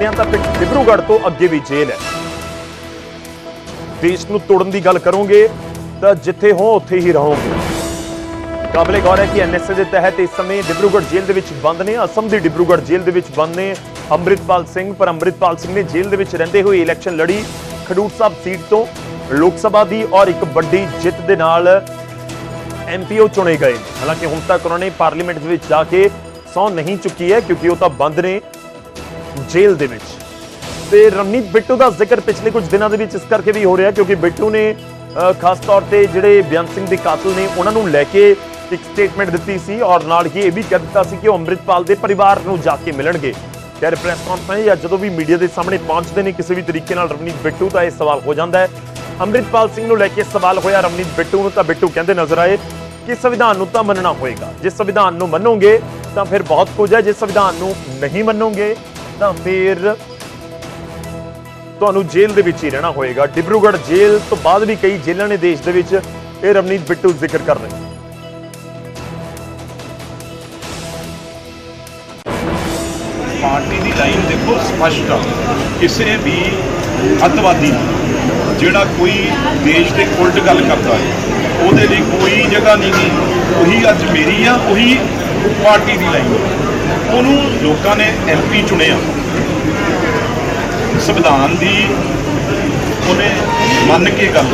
ਜਾਂ ਤਾਂ ਪਿੰਡ ਡਿਬਰੂਗੜ੍ਹ ਤੋਂ ਅੱਗੇ ਵੀ ਜੇਲ੍ਹ ਹੈ। ਦੇਸ਼ ਨੂੰ ਤੋੜਨ ਦੀ ਗੱਲ ਕਰੋਗੇ ਤਾਂ ਜਿੱਥੇ ਹੋ ਉੱਥੇ ਹੀ ਰਹੋਗੇ। ਕਾਬਲੇ ਗੌਰ ਹੈ ਕਿ ਐਨਐਸਏ ਦੇ ਤਹਿਤ ਇਸ ਸਮੇਂ ਡਿਬਰੂਗੜ੍ਹ ਜੇਲ੍ਹ ਦੇ ਵਿੱਚ ਬੰਦ ਨੇ, ਅਸਮ ਦੀ ਡਿਬਰੂਗੜ੍ਹ ਜੇਲ੍ਹ ਦੇ ਵਿੱਚ ਬੰਦ ਨੇ। ਅੰਮ੍ਰਿਤਪਾਲ ਸਿੰਘ, ਪਰ ਅੰਮ੍ਰਿਤਪਾਲ ਸਿੰਘ ਨੇ ਜੇਲ੍ਹ ਦੇ ਵਿੱਚ ਰਹਿੰਦੇ ਹੋਏ ਇਲੈਕਸ਼ਨ ਲੜੀ। ਖਡੂਰ ਸਾਹਿਬ ਸੀਟ ਤੋਂ ਲੋਕ ਸਭਾ ਦੀ ਔਰ ਇੱਕ ਵੱਡੀ ਜਿੱਤ ਦੇ ਨਾਲ ਐਮਪੀਓ ਚੁਣੇ ਗਏ ਨੇ। ਹਾਲਾਂਕਿ ਹੁਣ ਤੱਕ ਉਹਨਾਂ ਨੇ ਪਾਰਲੀਮੈਂਟ ਦੇ ਵਿੱਚ ਜਾ ਕੇ ਸੌ ਨਹੀਂ ਚੁੱਕੀ ਹੈ, ਕਿਉਂਕਿ ਉਹ ਤਾਂ ਬੰਦ ਨੇ। ਜੇਲ੍ਹ ਦੇ ਵਿੱਚ। ਤੇ ਰਮਨੀਤ ਬਿੱਟੂ ਦਾ ਜ਼ਿਕਰ ਪਿਛਲੇ ਕੁਝ ਦਿਨਾਂ ਦੇ ਵਿੱਚ ਇਸ ਕਰਕੇ ਵੀ ਹੋ ਰਿਹਾ ਕਿਉਂਕਿ ਬਿੱਟੂ ਨੇ ਖਾਸ ਤੌਰ ਤੇ ਜਿਹੜੇ ਬਿਆਨ ਸਿੰਘ ਦੇ ਕਾਤਲ ਨੇ, ਉਹਨਾਂ ਨੂੰ ਲੈ ਕੇ ਇੱਕ ਸਟੇਟਮੈਂਟ ਦਿੱਤੀ ਸੀ ਔਰ ਨਾਲ ਹੀ ਇਹ ਵੀ ਕਹਿ ਦਿੱਤਾ ਸੀ ਕਿ ਉਹ ਅੰਮ੍ਰਿਤਪਾਲ ਦੇ ਪਰਿਵਾਰ ਨੂੰ ਜਾ ਕੇ ਮਿਲਣਗੇ। ਖੈਰ ਪ੍ਰੈਸ ਕਾਨਫਰੰਸ ਜਾਂ ਜਦੋਂ ਵੀ ਮੀਡੀਆ ਦੇ ਸਾਹਮਣੇ ਪਹੁੰਚਦੇ ਨੇ ਕਿਸੇ ਵੀ ਤਰੀਕੇ ਨਾਲ ਰਵਨੀਤ ਬਿੱਟੂ, ਤਾਂ ਇਹ ਸਵਾਲ ਹੋ ਜਾਂਦਾ ਹੈ। ਅੰਮ੍ਰਿਤਪਾਲ ਸਿੰਘ ਨੂੰ ਲੈ ਕੇ ਸਵਾਲ ਹੋਇਆ ਰਵਨੀਤ ਬਿੱਟੂ ਨੂੰ, ਤਾਂ ਬਿੱਟੂ ਕਹਿੰਦੇ ਨਜ਼ਰ ਆਏ ਕਿ ਸੰਵਿਧਾਨ ਨੂੰ ਤਾਂ ਮੰਨਣਾ ਹੋਏਗਾ। ਜੇ ਸੰਵਿਧਾਨ ਨੂੰ ਮੰਨੋਗੇ, ਤਾਂ ਫਿਰ ਬਹੁਤ ਕੁਝ ਹੈ। ਜੇ ਸੰਵਿਧਾਨ ਨੂੰ ਨਹੀਂ ਮੰਨੋਗੇ ਤਾਂ ਫਿਰ ਤੁਹਾਨੂੰ ਜੇਲ੍ਹ ਦੇ ਵਿੱਚ ਹੀ ਰਹਿਣਾ ਹੋਏਗਾ। ਡਿਬਰੂਗੜ੍ਹ ਜੇਲ੍ਹ ਤੋਂ ਬਾਅਦ ਵੀ ਕਈ ਜੇਲ੍ਹਾਂ ਨੇ ਦੇਸ਼ ਦੇ ਵਿੱਚ ਇਹ ਰਮਨੀਤ ਬਿੱਟੂ ਜ਼ਿਕਰ ਕਰ ਰਹੇ ਪਾਰਟੀ ਦੀ ਲਾਈਨ ਦੇਖੋ ਸਪਸ਼ਟ ਆ। ਕਿਸੇ ਵੀ ਅੱਤਵਾਦੀ ਜਿਹੜਾ ਕੋਈ ਦੇਸ਼ ਦੇ ਉਲਟ ਗੱਲ ਕਰਦਾ ਹੈ, ਉਹਦੇ ਲਈ ਕੋਈ ਜਗ੍ਹਾ ਨਹੀਂ ਗੀ ਉਹੀ ਅੱਜ ਮੇਰੀ ਆ, ਉਹੀ ਪਾਰਟੀ ਦੀ ਲਾਈਨ ਉਹਨੂੰ ਲੋਕਾਂ ਨੇ ਐਮਪੀ ਚੁਣਿਆ। ਸੰਵਿਧਾਨ ਦੀ ਉਹਨੇ ਮੰਨ ਕੇ ਗੱਲ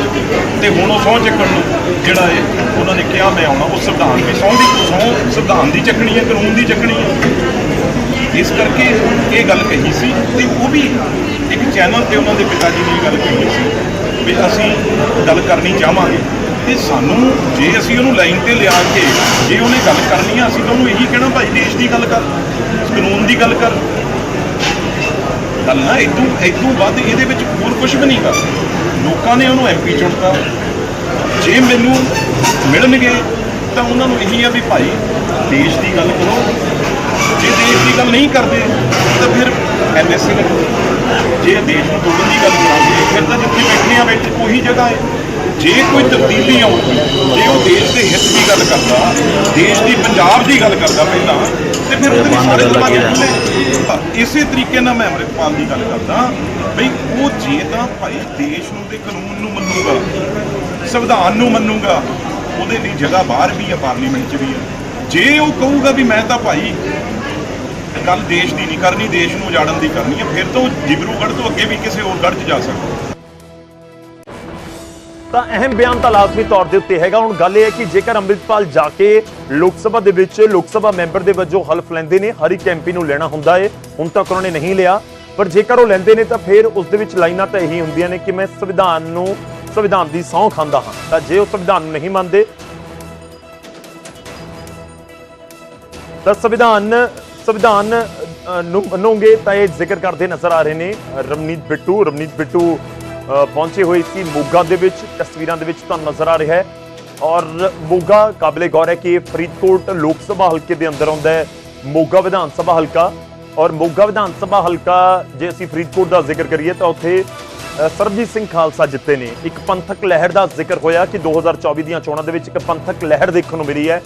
ਤੇ ਹੁਣ ਉਹ ਸਹੁੰ ਚੱਕਣ ਨੂੰ ਜਿਹੜਾ ਹੈ ਉਹਨਾਂ ਨੇ ਕਿਹਾ, ਮੈਂ ਆਉਣਾ। ਉਹ ਸੰਵਿਧਾਨ ਦੀ ਸਹੁੰ ਦੀ ਸਹੁੰ ਸੰਵਿਧਾਨ ਦੀ ਚੱਕਣੀ ਹੈ, ਕਾਨੂੰਨ ਦੀ ਚੱਕਣੀ ਹੈ। ਇਸ ਕਰਕੇ ਇਹ ਗੱਲ ਕਹੀ ਸੀ ਤੇ ਉਹ ਵੀ ਇੱਕ ਚੈਨਲ ਤੇ ਉਹਨਾਂ ਦੇ ਪਿਤਾ ਜੀ ਨੇ ਗੱਲ ਕਹੀ ਸੀ ਵੀ ਅਸੀਂ ਗੱਲ ਕਰਨੀ ਚਾਹਾਂਗੇ। ਤੇ ਸਾਨੂੰ ਜੇ ਅਸੀਂ ਉਹਨੂੰ ਲਾਈਨ ਤੇ ਲਿਆ ਕੇ ਜੇ ਉਹਨੇ ਗੱਲ ਕਰਨੀ ਆ, ਅਸੀਂ ਤਾਂ ਉਹਨੂੰ ਇਹੀ ਕਹਿਣਾ, ਭਾਈ, ਦੇਸ਼ ਦੀ ਗੱਲ ਕਰ, ਕਾਨੂੰਨ ਦੀ ਗੱਲ ਕਰ। ਗੱਲ ਨਾ ਇਦੋਂ ਇਦੋਂ ਵੱਧ ਇਹਦੇ ਵਿੱਚ ਹੋਰ ਕੁਝ ਵੀ ਨਹੀਂ ਕਰ। ਲੋਕਾਂ ਨੇ ਉਹਨੂੰ ਐਮਪੀ ਚੁਣਤਾ। ਜੇ ਮੈਨੂੰ ਮਿਲਣਗੇ, ਤਾਂ ਉਹਨਾਂ ਨੂੰ ਇਹੀ ਆ ਵੀ ਭਾਈ, ਦੇਸ਼ ਦੀ ਗੱਲ ਕਰੋ। ਜੇ ਦੇਸ਼ ਦੀ ਗੱਲ ਨਹੀਂ ਕਰਦੇ, ਤਾਂ ਫਿਰ ਐਮਐਸਸੀ ਨੇ ਜੇ ਦੇਸ਼ ਨੂੰ ਤੋੜਨ ਦੀ ਗੱਲ ਕਰਾਂਗੇ, ਫਿਰ ਤਾਂ ਜਿੱਥੇ ਬੈਠੇ ਆ ਬੈਠੇ ਉਹੀ ਜਗ੍ਹਾ ਹੈ। ਜੇ ਕੋਈ ਤਬਦੀਲੀ ਆਊਗੀ ਜੇ ਉਹ ਦੇਸ਼ ਦੇ ਹਿੱਤ ਦੀ ਗੱਲ ਕਰਦਾ ਦੇਸ਼ ਦੀ ਪੰਜਾਬ ਦੀ ਗੱਲ ਕਰਦਾ ਪਹਿਲਾਂ ਤੇ ਫਿਰ ਉਹਦੇ ਲਈ ਸਾਰੇ ਦਰਵਾਜ਼ੇ ਖੁੱਲੇ ਇਸੇ ਤਰੀਕੇ ਨਾਲ ਮੈਂ ਅੰਮ੍ਰਿਤਪਾਲ ਦੀ ਗੱਲ ਕਰਦਾ ਬਈ ਉਹ ਜੇ ਤਾਂ ਭਾਈ ਦੇਸ਼ ਨੂੰ ਤੇ ਕਾਨੂੰਨ ਨੂੰ ਮੰਨੂਗਾ ਸੰਵਿਧਾਨ ਨੂੰ ਮੰਨੂਗਾ ਉਹਦੇ ਲਈ ਜਗ੍ਹਾ ਬਾਹਰ ਵੀ ਆ ਪਾਰਲੀਮੈਂਟ 'ਚ ਵੀ ਆ। ਜੇ ਉਹ ਕਹੂਗਾ ਵੀ ਮੈਂ ਤਾਂ ਭਾਈ ਗੱਲ ਦੇਸ਼ ਦੀ ਨਹੀਂ ਕਰਨੀ ਦੇਸ਼ ਨੂੰ ਉਜਾੜਨ ਦੀ ਕਰਨੀ ਹੈ ਫਿਰ ਤਾਂ ਉਹ ਡਿਬਰੂਗੜ੍ਹ ਤੋਂ ਅੱਗੇ ਵੀ ਕਿਸੇ ਹੋਰ ਗੜ੍ਹ 'ਚ ਜਾ ਸਕਦਾ। ਤਾਂ ਅਹਿਮ ਬਿਆਨ ਤਾਂ ਲਾਜ਼ਮੀ ਤੌਰ ਦੇ ਉੱਤੇ ਹੈਗਾ। ਹੁਣ ਗੱਲ ਇਹ ਹੈ ਕਿ ਜੇਕਰ ਅੰਮ੍ਰਿਤਪਾਲ ਜਾ ਕੇ ਲੋਕ ਸਭਾ ਦੇ ਵਿੱਚ ਲੋਕ ਸਭਾ ਮੈਂਬਰ ਦੇ ਵਜੋਂ ਹਲਫ ਲੈਂਦੇ ਨੇ, ਹਰ ਇੱਕ ਐਮਪੀ ਨੂੰ ਲੈਣਾ ਹੁੰਦਾ ਹੈ ਹੁਣ ਤੱਕ ਉਹਨਾਂ ਨੇ ਨਹੀਂ ਲਿਆ। ਪਰ ਜੇਕਰ ਉਹ ਲੈਂਦੇ ਨੇ ਤਾਂ ਫਿਰ ਉਸ ਦੇ ਵਿੱਚ ਲਾਈਨਾਂ ਤਾਂ ਇਹੀ ਹੁੰਦੀਆਂ ਨੇ ਕਿ ਮੈਂ ਸੰਵਿਧਾਨ ਨੂੰ, ਸੰਵਿਧਾਨ ਦੀ ਸਹੁੰ ਖਾਂਦਾ ਹਾਂ। ਤਾਂ ਜੇ ਉਹ ਸੰਵਿਧਾਨ ਨੂੰ ਨਹੀਂ ਮੰਨਦੇ, ਤਾਂ ਸੰਵਿਧਾਨ ਸੰਵਿਧਾਨ ਨੂੰ ਮੰਨੋਗੇ ਤਾਂ ਇਹ ਜ਼ਿਕਰ ਕਰਦੇ ਨਜ਼ਰ ਆ ਰਹੇ ਨੇ ਰਮਨੀਤ ਬਿੱਟੂ। ਰਮਨੀਤ ਬਿੱਟੂ ਪਹੁੰਚੇ ਹੋਏ ਸੀ ਮੋਗਾ ਦੇ ਵਿੱਚ। ਤਸਵੀਰਾਂ ਦੇ ਵਿੱਚ ਤੁਹਾਨੂੰ ਨਜ਼ਰ ਆ ਰਿਹਾ ਹੈ। ਔਰ ਮੋਗਾ ਕਾਬਲੇ ਗੌਰ ਹੈ ਕਿ ਫਰੀਦਕੋਟ ਲੋਕ ਸਭਾ ਹਲਕੇ ਦੇ ਅੰਦਰ ਆਉਂਦਾ ਹੈ। ਮੋਗਾ ਵਿਧਾਨ ਸਭਾ ਹਲਕਾ। ਔਰ ਮੋਗਾ ਵਿਧਾਨ ਸਭਾ ਹਲਕਾ, ਜੇ ਅਸੀਂ ਫਰੀਦਕੋਟ ਦਾ ਜ਼ਿਕਰ ਕਰੀਏ ਤਾਂ ਉੱਥੇ ਸਰਬਜੀਤ ਸਿੰਘ ਖਾਲਸਾ ਜਿੱਤੇ ਨੇ। ਇੱਕ ਪੰਥਕ ਲਹਿਰ ਦਾ ਜ਼ਿਕਰ ਹੋਇਆ ਕਿ 2024 ਦੀਆਂ ਚੋਣਾਂ ਦੇ ਵਿੱਚ ਇੱਕ ਪੰਥਕ ਲਹਿਰ ਦੇਖਣ ਨੂੰ ਮਿਲੀ ਹੈ।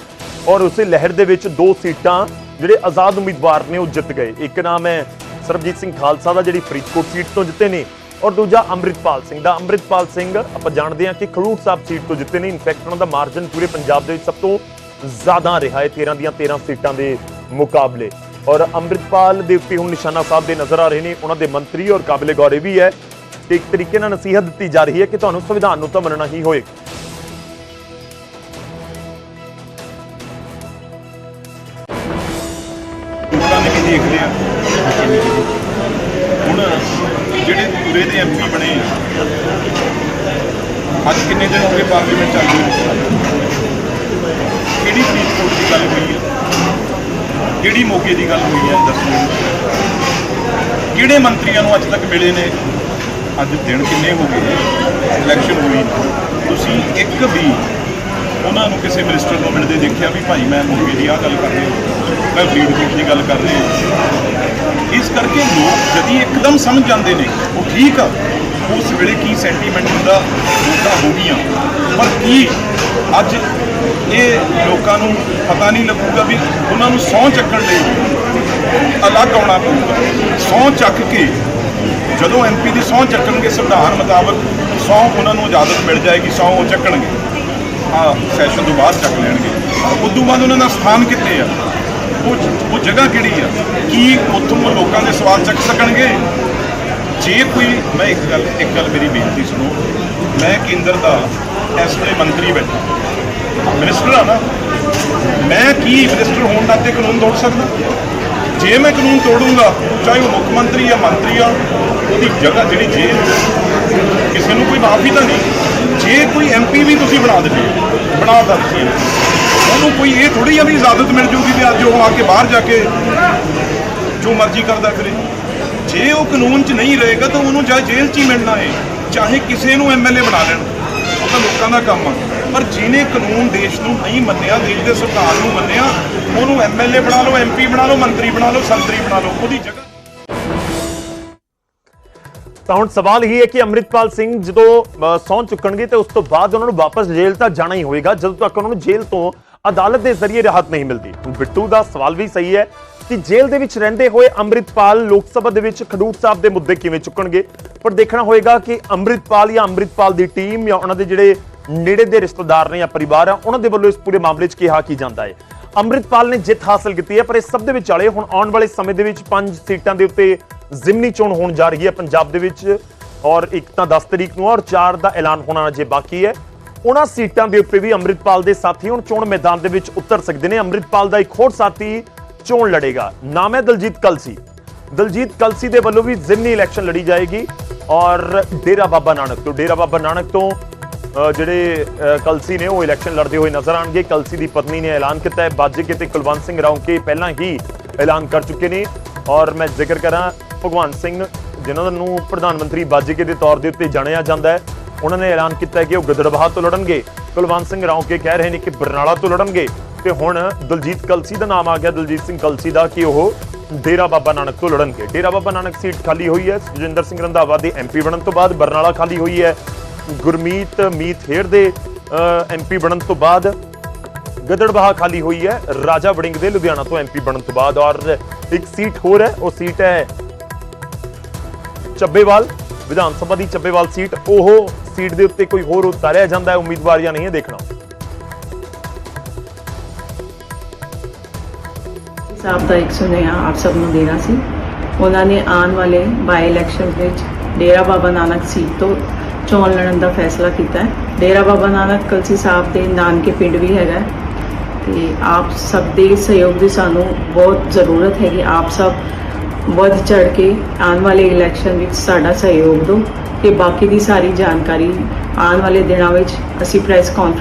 ਔਰ ਉਸੇ ਲਹਿਰ ਦੇ ਵਿੱਚ ਦੋ ਸੀਟਾਂ ਜਿਹੜੇ ਆਜ਼ਾਦ ਉਮੀਦਵਾਰ ਨੇ ਉਹ ਜਿੱਤ ਗਏ। ਇੱਕ ਨਾਮ ਹੈ ਸਰਬਜੀਤ ਸਿੰਘ ਖਾਲਸਾ ਦਾ, ਜਿਹੜੀ ਫਰੀਦਕੋਟ ਸੀਟ ਤੋਂ ਜਿੱਤੇ ਨੇ। ਔਰ ਦੂਜਾ ਅੰਮ੍ਰਿਤਪਾਲ ਸਿੰਘ ਦਾ। ਅੰਮ੍ਰਿਤਪਾਲ ਸਿੰਘ, ਆਪਾਂ ਜਾਣਦੇ ਹਾਂ ਕਿ ਖਲੂਟ ਸਾਹਿਬ ਸੀਟ ਤੋਂ ਜਿੱਤੇ ਨੇ। ਇਨਫੈਕਟ ਉਹਨਾਂ ਦਾ ਮਾਰਜਨ ਪੂਰੇ ਪੰਜਾਬ ਦੇ ਵਿੱਚ ਸਭ ਤੋਂ ਜ਼ਿਆਦਾ ਰਿਹਾ ਹੈ 13 ਦੀਆਂ 13 ਸੀਟਾਂ ਦੇ ਮੁਕਾਬਲੇ। ਔਰ ਅੰਮ੍ਰਿਤਪਾਲ ਦੇ ਉੱਤੇ ਹੁਣ ਨਿਸ਼ਾਨਾ ਸਾਹਿਬ ਦੇ ਨਜ਼ਰ ਆ ਰਹੇ ਨੇ। ਉਹਨਾਂ ਦੇ ਮੰਤਰੀ ਔਰ ਕਾਬਲੇ ਗੌਰੇ ਵੀ ਹੈ ਕਿ ਇੱਕ ਤਰੀਕੇ ਨਾਲ ਨਸੀਹਤ ਦਿੱਤੀ ਜਾ ਰਹੀ ਹੈ ਕਿ ਤੁਹਾਨੂੰ ਸੰਵਿਧਾਨ ਨੂੰ ਤਾਂ ਮੰਨਣਾ ਹੀ ਹੋਏਗਾ ਲੋਕਾਂ ਨੇ ਦੇਖ ਲਿਆ ਹੁਣ ਜਿਹੜੇ ਪੂਰੇ ਦੇ ਐਮਪੀ ਬਣੇ ਅੱਜ ਕਿੰਨੇ ਦਿਨ ਹੋ ਗਏ ਪਾਰਲੀਮੈਂਟ ਚੱਲ ਰਹੀ ਕਿਹੜੀ ਫਰੀਦਕੋਟ ਦੀ ਗੱਲ ਹੋਈ ਹੈ? ਕਿਹੜੀ ਮੋਗੇ ਦੀ ਗੱਲ ਹੋਈ ਹੈ? ਦੱਸੋ ਕਿਹੜੇ ਮੰਤਰੀਆਂ ਨੂੰ ਅੱਜ ਤੱਕ ਮਿਲੇ ਨੇ? ਅੱਜ ਦਿਨ ਕਿੰਨੇ ਹੋ ਗਏ ਇਲੈਕਸ਼ਨ ਹੋਈ ਤੁਸੀਂ ਇੱਕ ਵੀ ਉਹਨਾਂ ਨੂੰ ਕਿਸੇ ਮਿਨਿਸਟਰ ਨੂੰ ਮਿਲਦੇ ਦੇਖਿਆ ਵੀ ਭਾਈ ਮੈਂ ਮੋਗੇ ਦੀ ਆਹ ਗੱਲ ਕਰ ਰਿਹਾ ਮੈਂ ਫਰੀਦਕੋਟ ਦੀ ਗੱਲ ਕਰ ਰਿਹਾ ਇਸ ਕਰਕੇ ਲੋਕ ਜਦੀ ਇੱਕਦਮ ਸਮਝ ਜਾਂਦੇ ਨੇ, ਉਹ ਠੀਕ ਆ, ਉਸ ਵੇਲੇ ਕੀ ਸੈਂਟੀਮੈਂਟ ਹੁੰਦਾ ਲੋਕਾਂ ਹੋ ਗਈਆਂ ਪਰ ਕੀ ਅੱਜ ਇਹ ਲੋਕਾਂ ਨੂੰ ਪਤਾ ਨਹੀਂ ਲੱਗੂਗਾ ਵੀ ਉਹਨਾਂ ਨੂੰ ਸਹੁੰ ਚੱਕਣ ਲਈ ਅਲੱਗ ਆਉਣਾ ਪਊਗਾ। ਸਹੁੰ ਚੱਕ ਕੇ ਜਦੋਂ ਐਮਪੀ ਦੀ ਸਹੁੰ ਚੱਕਣਗੇ ਸੰਵਿਧਾਨ ਮੁਤਾਬਕ, ਸਹੁੰ ਉਹਨਾਂ ਨੂੰ ਇਜਾਜ਼ਤ ਮਿਲ ਜਾਏਗੀ, ਸਹੁੰ ਉਹ ਚੱਕਣਗੇ। ਆ ਸੈਸ਼ਨ ਤੋਂ ਬਾਅਦ ਚੱਕ ਲੈਣਗੇ। ਉਦੋਂ ਬਾਅਦ ਉਹਨਾਂ ਦਾ ਸਥਾਨ ਕਿੱਥੇ ਆ? ਉਹ ਉਹ ਜਗ੍ਹਾ ਕਿਹੜੀ ਆ? ਕੀ ਉੱਥੋਂ ਲੋਕਾਂ ਦੇ ਸਵਾਲ ਚੱਕ ਸਕਣਗੇ? ਜੇ ਕੋਈ ਮੈਂ ਇੱਕ ਗੱਲ ਇੱਕ ਗੱਲ ਮੇਰੀ ਬੇਨਤੀ ਸੁਣੋ। ਮੈਂ ਕੇਂਦਰ ਦਾ ਇਸ ਵੇਲੇ ਮੰਤਰੀ ਬੈਠਾ। ਮਿਨਿਸਟਰ ਆ ਨਾ। ਮੈਂ ਕੀ ਮਿਨਿਸਟਰ ਹੋਣ ਨਾਤੇ ਕਾਨੂੰਨ ਤੋੜ ਸਕਦਾ? ਜੇ ਮੈਂ ਕਾਨੂੰਨ ਤੋੜੂੰਗਾ ਚਾਹੇ ਉਹ ਮੁੱਖ ਮੰਤਰੀ ਜਾਂ ਮੰਤਰੀ ਆ ਉਹਦੀ ਜਗ੍ਹਾ ਜਿਹੜੀ ਜੇਲ੍ਹ ਕਿਸੇ ਨੂੰ ਕੋਈ ਮਾਫੀ ਤਾਂ ਨਹੀਂ। ਜੇ ਕੋਈ ਐਮਪੀ ਵੀ ਤੁਸੀਂ ਬਣਾ ਦਿੰਦੇ ਹੋ, ਬਣਾ ਦਿੱਤਾ ਤੁਸੀਂ ਉਹਨੂੰ ਕੋਈ ਇਹ ਥੋੜੀ ਜਿਹੀ ਇਜਾਜ਼ਤ ਮਿਲ ਜੂਗੀ ਵੀ ਅੱਜ ਉਹ ਆ ਕੇ ਬਾਹਰ ਜਾ ਕੇ ਜੋ ਮਰਜ਼ੀ ਕਰਦਾ ਫਿਰੇ। ਜੇ ਉਹ ਕਾਨੂੰਨ 'ਚ ਨਹੀਂ ਰਹੇਗਾ ਤਾਂ ਉਹਨੂੰ ਜਾਂ ਜੇਲ੍ਹ 'ਚ ਹੀ ਮਿਲਣਾ ਹੈ ਚਾਹੇ ਕਿਸੇ ਨੂੰ ਐਮਐਲਏ ਬਣਾ ਲੈਣ। ਉਹ ਤਾਂ ਲੋਕਾਂ ਦਾ ਕੰਮ ਆ। ਪਰ ਜਿਹਨੇ ਕਾਨੂੰਨ ਦੇਸ਼ ਨੂੰ ਨਹੀਂ ਮੰਨਿਆ ਦੇਸ਼ ਦੇ ਸੰਵਿਧਾਨ ਨੂੰ ਮੰਨਿਆ ਉਹਨੂੰ ਐਮਐਲਏ ਬਣਾ ਲਓ ਐਮਪੀ ਬਣਾ ਲਓ ਮੰਤਰੀ ਬਣਾ ਲਓ ਸੰਤਰੀ ਬਣਾ ਲਓ ਉਹਦੀ ਜਗ੍ਹਾ ਤਾਂ ਹੁਣ ਸਵਾਲ ਇਹ ਹੈ ਕਿ ਅੰਮ੍ਰਿਤਪਾਲ ਸਿੰਘ ਜਦੋਂ ਅ, ਸਹੁੰ ਚੁੱਕਣਗੇ ਤੇ ਉਸ ਤੋਂ ਬਾਅਦ ਉਹਨਾਂ ਨੂੰ ਵਾਪਸ ਜੇਲ੍ਹ ਤਾਂ ਜਾਣਾ ਹੀ ਹੋਏਗਾ। ਜਦੋਂ ਤੱਕ ਉਹਨਾਂ ਨੂੰ ਜੇਲ੍ਹ ਤੋਂ ਅਦਾਲਤ ਦੇ ਜ਼ਰੀਏ ਰਾਹਤ ਨਹੀਂ ਮਿਲਦੀ। ਹੁਣ ਬਿੱਟੂ ਦਾ ਸਵਾਲ ਵੀ ਸਹੀ ਹੈ ਕਿ ਜੇਲ੍ਹ ਦੇ ਵਿੱਚ ਰਹਿੰਦੇ ਹੋਏ ਅੰਮ੍ਰਿਤਪਾਲ ਲੋਕ ਸਭਾ ਦੇ ਵਿੱਚ ਖਡੂਰ ਸਾਹਿਬ ਦੇ ਮੁੱਦੇ ਕਿਵੇਂ ਚੁੱਕਣਗੇ? ਪਰ ਦੇਖਣਾ ਹੋਏਗਾ ਕਿ ਅੰਮ੍ਰਿਤਪਾਲ ਜਾਂ ਅੰਮ੍ਰਿਤਪਾਲ ਦੀ ਟੀਮ ਜਾਂ ਉਹਨਾਂ ਦੇ ਜਿਹੜੇ ਨੇੜੇ ਦੇ ਰਿਸ਼ਤੇਦਾਰ ਨੇ ਜਾਂ ਪਰਿਵਾਰ ਆ, ਉਹਨਾਂ ਦੇ ਵੱਲੋਂ ਇਸ ਪੂਰੇ ਮਾਮਲੇ 'ਚ ਕਿਹਾ ਕੀ ਜਾਂਦਾ ਹੈ। ਅੰਮ੍ਰਿਤਪਾਲ ਨੇ ਜਿੱਤ ਹਾਸਲ ਕੀਤੀ ਹੈ, ਪਰ ਇਸ ਸਭ ਦੇ ਵਿਚਾਲੇ ਹੁਣ ਆਉਣ ਵਾਲੇ ਸਮੇਂ ਦੇ ਵਿੱਚ ਪੰਜ ਸੀਟਾਂ ਦੇ ਉੱਤੇ ਜ਼ਿਮਨੀ ਚੋਣ ਹੋਣ ਜਾ ਰਹੀ ਹੈ ਪੰਜਾਬ ਦੇ ਵਿੱਚ। ਔਰ ਇੱਕ ਤਾਂ 10 ਤਰੀਕ ਨੂੰ ਔਰ 4 ਦਾ ਐਲਾਨ ਹੋਣਾ ਅਜੇ ਬਾਕੀ ਹੈ। ਉਹਨਾਂ ਸੀਟਾਂ ਦੇ ਉੱਤੇ ਵੀ ਅੰਮ੍ਰਿਤਪਾਲ ਦੇ ਸਾਥੀ ਹੁਣ ਚੋਣ ਮੈਦਾਨ ਦੇ ਵਿੱਚ ਉਤਰ ਸਕਦੇ ਨੇ। ਅੰਮ੍ਰਿਤਪਾਲ ਦਾ ਇੱਕ ਹੋਰ ਸਾਥੀ ਚੋਣ ਲੜੇਗਾ। ਨਾਮ ਹੈ ਦਲਜੀਤ ਕਲਸੀ। ਦਲਜੀਤ ਕਲਸੀ ਦੇ ਵੱਲੋਂ ਵੀ ਜ਼ਿਮਨੀ ਇਲੈਕਸ਼ਨ ਲੜੀ ਜਾਏਗੀ ਔਰ ਡੇਰਾ ਬਾਬਾ ਨਾਨਕ ਤੋਂ। ਡੇਰਾ ਬਾਬਾ ਨਾਨਕ ਤੋਂ ਜਿਹੜੇ ਕਲਸੀ ਨੇ ਉਹ ਇਲੈਕਸ਼ਨ ਲੜਦੇ ਹੋਏ ਨਜ਼ਰ ਆਣਗੇ ਕਲਸੀ ਦੀ ਪਤਨੀ ਨੇ ਐਲਾਨ ਕੀਤਾ ਹੈ। ਬਾਜੇ ਤੇ ਕੁਲਵੰਤ ਸਿੰਘ ਰੌਂਕੇ ਪਹਿਲਾਂ ਹੀ ਐਲਾਨ ਕਰ ਚੁੱਕੇ ਨੇ ਔਰ ਮੈਂ ਜ਼ਿਕਰ ਕਰਾਂ ਭਗਵੰਤ ਸਿੰਘ, ਜਿਨ੍ਹਾਂ ਨੂੰ ਪ੍ਰਧਾਨ ਮੰਤਰੀ ਬਾਜੇ ਦੇ ਤੌਰ ਦੇ ਉੱਤੇ ਜਾਣਿਆ ਜਾਂਦਾ ਹੈ ਉਹਨਾਂ ਨੇ ਐਲਾਨ ਕੀਤਾ ਕਿ ਉਹ ਗਿੱਦੜਬਾਹਾ ਤੋਂ ਲੜਨਗੇ। ਕੁਲਵੰਤ ਸਿੰਘ ਰੌਂਕੇ ਕਹਿ ਰਹੇ ਨੇ ਕਿ ਬਰਨਾਲਾ ਤੋਂ ਲੜਨਗੇ ਤੇ ਹੁਣ ਦਲਜੀਤ ਕਲਸੀ ਦਾ ਨਾਮ ਆ ਗਿਆ। ਦਲਜੀਤ ਸਿੰਘ ਕਲਸੀ ਦਾ ਕਿ ਉਹ ਡੇਰਾ ਬਾਬਾ ਨਾਨਕ ਤੋਂ ਲੜਨਗੇ। ਡੇਰਾ ਬਾਬਾ ਨਾਨਕ ਸੀਟ ਖਾਲੀ ਹੋਈ ਹੈ। ਸੁਜਿੰਦਰ ਸਿੰਘ ਰੰਧਾਵਾ ਦੇ ਐਮਪੀ ਬਣਨ ਤੋਂ ਬਾਅਦ ਬਰਨਾਲਾ ਖਾਲੀ ਹੋਈ ਹੈ। ਗੁਰਮੀਤ ਮੀਤ ਹੇਰ ਦੇ ਐਮਪੀ ਬਣਨ ਤੋਂ ਬਾਅਦ ਗਦੜਬਾਹਾ ਖਾਲੀ ਹੋਈ ਹੈ। ਰਾਜਾ ਵੜਿੰਗ ਦੇ ਲੁਧਿਆਣਾ ਤੋਂ ਐਮਪੀ ਬਣਨ ਤੋਂ ਬਾਅਦ ਔਰ ਇੱਕ ਸੀਟ ਹੋਰ ਹੈ। ਉਹ ਸੀਟ ਹੈ ਚੱਬੇਵਾਲ। ਵਿਧਾਨ ਸਭਾ ਦੀ ਚੱਬੇਵਾਲ ਸੀਟ ਉਹ ਸੀਟ ਦੇ ਉੱਤੇ ਕੋਈ ਹੋਰ ਉਤਾਰਿਆ ਜਾਂਦਾ ਹੈ ਉਮੀਦਵਾਰ ਜਾਂ ਨਹੀਂ ਹੈ ਦੇਖਣਾ ਸਾਹਿਬ ਦਾ ਇੱਕ ਸੁਨੇਹਾ ਆਪ ਸਭ ਨੂੰ ਦੇਣਾ ਸੀ ਉਹਨਾਂ ਨੇ ਆਉਣ ਵਾਲੇ ਬਾਈ ਇਲੈਕਸ਼ਨ ਵਿੱਚ ਡੇਰਾ ਬਾਬਾ ਨਾਨਕ ਸੀਟ ਤੋਂ ਚੋਣ ਲੜਨ ਦਾ ਫੈਸਲਾ ਕੀਤਾ ਹੈ ਡੇਰਾ ਬਾਬਾ ਨਾਨਕ ਕਲਸੀ ਸਾਹਿਬ ਦੇ ਨਾਨਕੇ ਪਿੰਡ ਵੀ ਹੈਗਾ ਹੈ ਤੇ ਆਪ ਸਭ ਦੇ ਸਹਿਯੋਗ ਦੀ ਸਾਨੂੰ ਬਹੁਤ ਜ਼ਰੂਰਤ ਹੈਗੀ ਆਪ ਸਭ ਵੱਧ ਚੜ ਕੇ ਆਉਣ ਵਾਲੇ ਇਲੈਕਸ਼ਨ ਵਿੱਚ ਸਾਡਾ ਸਹਿਯੋਗ ਦਿਓ ਤੇ ਬਾਕੀ ਦੀ ਸਾਰੀ ਜਾਣਕਾਰੀ ਆਉਣ ਵਾਲੇ ਦਿਨਾਂ ਵਿੱਚ ਅਸੀਂ ਪ੍ਰੈਸ ਕਾਨਫਰੰਸ